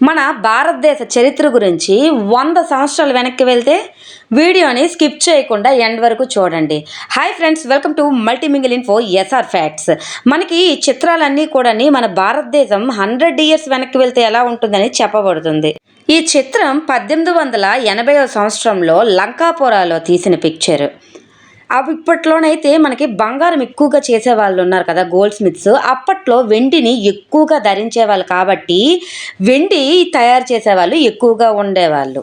మన భారతదేశ చరిత్ర గురించి వంద సంవత్సరాలు వెనక్కి వెళ్తే వీడియోని స్కిప్ చేయకుండా ఎండ్ వరకు చూడండి. Hi friends welcome to multimingle info SR facts మనకి ఈ చిత్రాలన్నీ కూడా మన భారతదేశం హండ్రెడ్ ఇయర్స్ వెనక్కి వెళ్తే ఎలా ఉంటుందని చెప్పబడుతుంది. ఈ చిత్రం పద్దెనిమిది వందల ఎనభైవ సంవత్సరంలో లంకాపురాలో తీసిన పిక్చర్ అవి ఇప్పట్లోనైతే మనకి బంగారం ఎక్కువగా చేసే వాళ్ళు ఉన్నారు కదా గోల్డ్ స్మిత్స్ అప్పట్లో వెండిని ఎక్కువగా ధరించేవాళ్ళు కాబట్టి వెండి తయారు చేసేవాళ్ళు ఎక్కువగా ఉండేవాళ్ళు.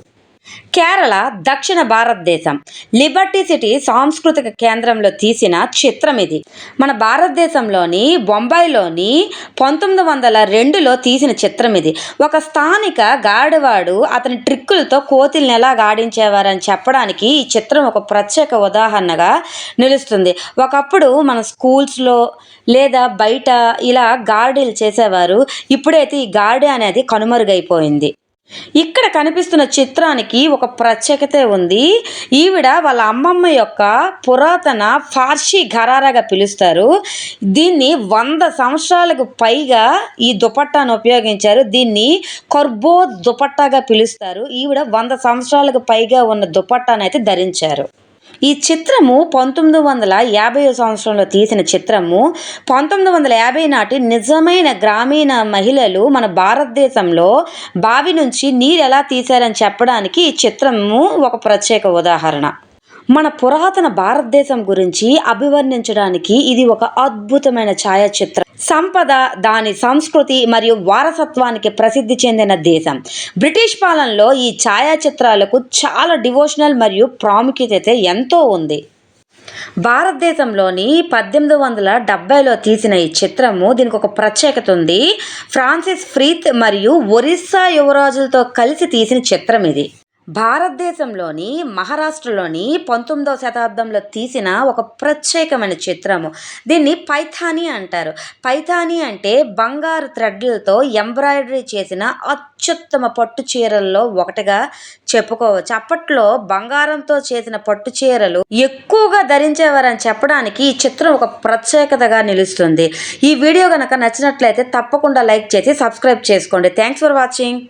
కేరళ దక్షిణ భారతదేశం. లిబర్టీ సిటీ సాంస్కృతిక కేంద్రంలో తీసిన చిత్రం ఇది. మన భారతదేశంలోని బొంబాయిలోని పంతొమ్మిది వందల రెండులో తీసిన చిత్రం ఇది. ఒక స్థానిక గాడివాడు అతని ట్రిక్కులతో కోతిల్ని ఎలా గాడించేవారని చెప్పడానికి ఈ చిత్రం ఒక ప్రత్యేక ఉదాహరణగా నిలుస్తుంది. ఒకప్పుడు మన స్కూల్స్లో లేదా బయట ఇలా గార్డీలు చేసేవారు. ఇప్పుడైతే ఈ గార్డీ అనేది కనుమరుగైపోయింది. ఇక్కడ కనిపిస్తున్న చిత్రానికి ఒక ప్రత్యేకత ఉంది. ఈవిడ వాళ్ళ అమ్మమ్మ యొక్క పురాతన ఫార్సీ ఘరారాగా పిలుస్తారు. దీన్ని వంద సంవత్సరాలకు పైగా ఈ దుపట్టాను ఉపయోగించారు. దీన్ని కర్బో దుపట్టాగా పిలుస్తారు. ఈవిడ వంద సంవత్సరాలకు పైగా ఉన్న దుపట్టాను అయితే ధరించారు. ఈ చిత్రము పంతొమ్మిది వందల యాభై సంవత్సరంలో తీసిన చిత్రము. పంతొమ్మిది వందల యాభై నాటి నిజమైన గ్రామీణ మహిళలు మన భారతదేశంలో బావి నుంచి నీరు ఎలా తీశారని చెప్పడానికి ఈ చిత్రము ఒక ప్రత్యేక ఉదాహరణ. మన పురాతన భారతదేశం గురించి అభివర్ణించడానికి ఇది ఒక అద్భుతమైన ఛాయాచిత్రం. సంపద దాని సంస్కృతి మరియు వారసత్వానికి ప్రసిద్ధి చెందిన దేశం. బ్రిటిష్ పాలనలో ఈ ఛాయాచిత్రాలకు చాలా డివోషనల్ మరియు ప్రాముఖ్యత అయితే ఎంతో ఉంది. భారతదేశంలోని పద్దెనిమిది వందల డెబ్బైలో తీసిన ఈ చిత్రము దీనికి ఒక ప్రత్యేకత ఉంది. ఫ్రాన్సిస్ ఫ్రీత్ మరియు ఒరిస్సా యువరాజులతో కలిసి తీసిన చిత్రం ఇది. భారతదేశంలోని మహారాష్ట్రలోని పంతొమ్మిదవ శతాబ్దంలో తీసిన ఒక ప్రత్యేకమైన చిత్రము. దీన్ని పైథానీ అంటారు. పైథానీ అంటే బంగారు థ్రెడ్లతో ఎంబ్రాయిడరీ చేసిన అత్యుత్తమ పట్టు చీరల్లో ఒకటిగా చెప్పుకోవచ్చు. అప్పట్లో బంగారంతో చేసిన పట్టు చీరలు ఎక్కువగా ధరించేవారని చెప్పడానికి ఈ చిత్రం ఒక ప్రత్యేకతగా నిలుస్తుంది. ఈ వీడియో కనుక నచ్చినట్లయితే తప్పకుండా లైక్ చేసి సబ్స్క్రైబ్ చేసుకోండి. Thanks for watching.